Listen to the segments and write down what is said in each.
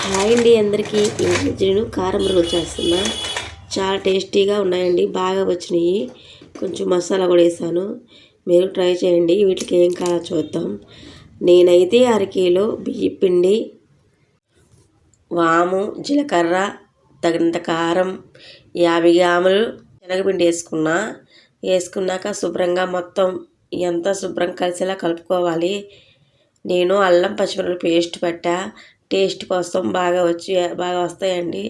Hi అండి అందరికీ. నేను కారం రోల్ చేస్తున్నా. చాలా టేస్టీగా ఉన్నాయండి. బాగా వచ్చినాయి. కొంచెం మసాలా కూడా వేసాను. మీరు ట్రై చేయండి. వీటికి ఏం కావాలో చూద్దాం. నేనైతే అరకిలో బియ్య పిండి వాము జీలకర్ర తగినంత కారం యాభై గ్రాములు శనగపిండి వేసుకున్నా. వేసుకున్నాక శుభ్రంగా మొత్తం ఎంత శుభ్రం కలిసేలా కలుపుకోవాలి. నేను అల్లం పచ్చిమిరపకాయ పేస్ట్ పెట్టా. టేస్ట్ కోసం బాగా వచ్చి బాగా వస్తాయండి.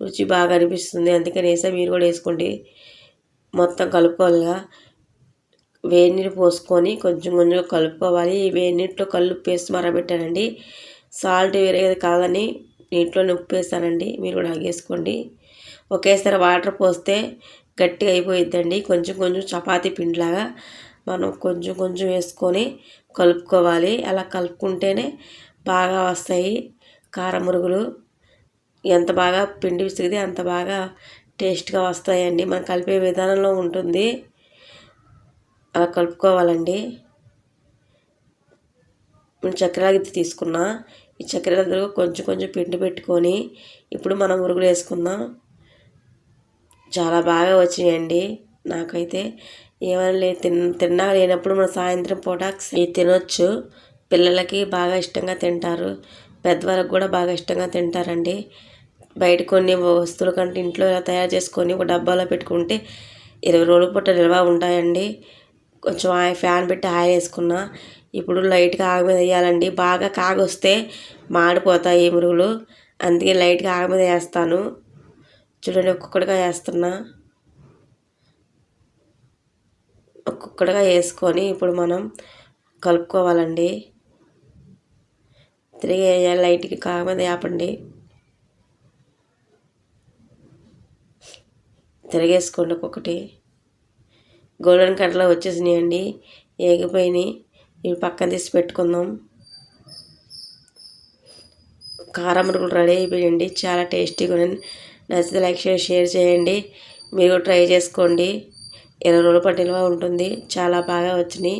రుచి బాగా అనిపిస్తుంది. అందుకని వేసా మీరు కూడా వేసుకోండి. మొత్తం కలుపుకోవాలిగా. వేడి నీరు పోసుకొని కొంచెం కొంచెం కలుపుకోవాలి. వేడి నీటిలో కళ్ళు పేస్ట్ మరబెట్టానండి సాల్ట్ వేరే కాదని నీటిలో ఉప్పు వేస్తానండి మీరు కూడా వేసుకోండి ఒకేసారి వాటర్ పోస్తే గట్టిగా అయిపోయిద్దండి. కొంచెం కొంచెం చపాతీ పిండిలాగా మనం కొంచెం కొంచెం వేసుకొని కలుపుకోవాలి. అలా కలుపుకుంటేనే బాగా వస్తాయి. కారం మురుగులు ఎంత బాగా పిండి విసిగితే అంత బాగా టేస్ట్గా వస్తాయండి. మనం కలిపే విధానంలో ఉంటుంది. అలా కలుపుకోవాలండి. నేను చక్కెర గిద్ద తీసుకున్నా. ఈ చక్కెర కొంచెం కొంచెం పిండి పెట్టుకొని ఇప్పుడు మనం మురుగులు వేసుకుందాం. చాలా బాగా వచ్చినాయండి. నాకైతే ఏమైనా లే తిన్ తిన్నా లేనప్పుడు మన సాయంత్రం పూట తినొచ్చు. పిల్లలకి బాగా ఇష్టంగా తింటారు. పెద్దవాళ్ళకి కూడా బాగా ఇష్టంగా తింటారండి. బయట కొన్ని వస్తువుల కంటే ఇంట్లో తయారు చేసుకొని ఒక డబ్బాలో పెట్టుకుంటే ఇరవై రోజుల పూట నిల్వ ఉంటాయండి. కొంచెం ఆయి ఫ్యాన్ పెట్టి ఆయిల్ వేసుకున్నా ఇప్పుడు లైట్గా ఆగ మీద వేయాలండి. బాగా కాగొస్తే మాడిపోతాయి మురుగులు. అందుకే లైట్గా ఆగ మీద వేస్తాను. చూడండి ఒక్కొక్కటిగా వేస్తున్నా. ఒక్కొక్కటిగా వేసుకొని ఇప్పుడు మనం కలుపుకోవాలండి. తిరిగి లైట్కి కాగ ఆపండి. తిరిగేసుకోండి ఒక్కొక్కటి. గోల్డెన్ కలర్లో వచ్చేసినాయండి ఏగిపోయినాయి. ఇవి పక్కన తీసి పెట్టుకుందాం. కారం మురుకులు రెడీ అయిపోయండి చాలా టేస్టీగా ఉన్నాయి. నచ్చితే లైక్ షేర్ షేర్ చేయండి. మీరు ట్రై చేసుకోండి. ఇరవై రోజుల పాటు నిల్వ ఉంటుంది. చాలా బాగా వచ్చినాయి.